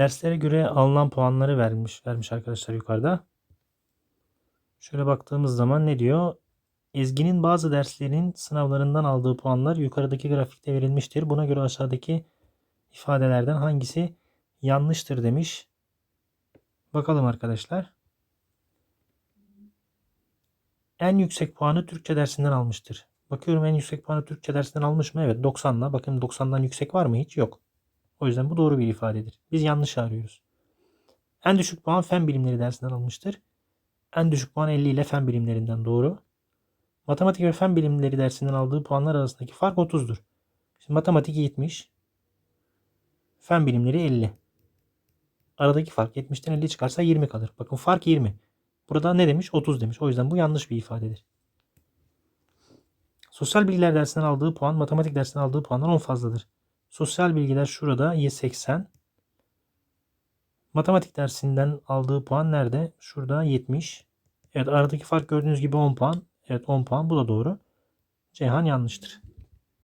Derslere göre alınan puanları vermiş vermiş arkadaşlar yukarıda. Şöyle baktığımız zaman ne diyor? Ezgi'nin bazı derslerinin sınavlarından aldığı puanlar yukarıdaki grafikte verilmiştir. Buna göre aşağıdaki ifadelerden hangisi yanlıştır demiş. Bakalım arkadaşlar. En yüksek puanı Türkçe dersinden almıştır. Bakıyorum en yüksek puanı Türkçe dersinden almış mı? Evet 90'la. Bakın 90'dan yüksek var mı? Hiç yok. O yüzden bu doğru bir ifadedir. Biz yanlış arıyoruz. En düşük puan fen bilimleri dersinden almıştır. En düşük puan 50 ile fen bilimlerinden doğru. Matematik ve fen bilimleri dersinden aldığı puanlar arasındaki fark 30'dur. Şimdi matematik 70. Fen bilimleri 50. Aradaki fark 70'ten 50 çıkarsa 20 kalır. Bakın fark 20. Burada ne demiş? 30 demiş. O yüzden bu yanlış bir ifadedir. Sosyal bilgiler dersinden aldığı puan matematik dersinden aldığı puandan 10 fazladır. Sosyal bilgiler şurada 80. Matematik dersinden aldığı puan nerede? Şurada 70. Evet aradaki fark gördüğünüz gibi 10 puan. Evet 10 puan bu da doğru. Ceyhan yanlıştır.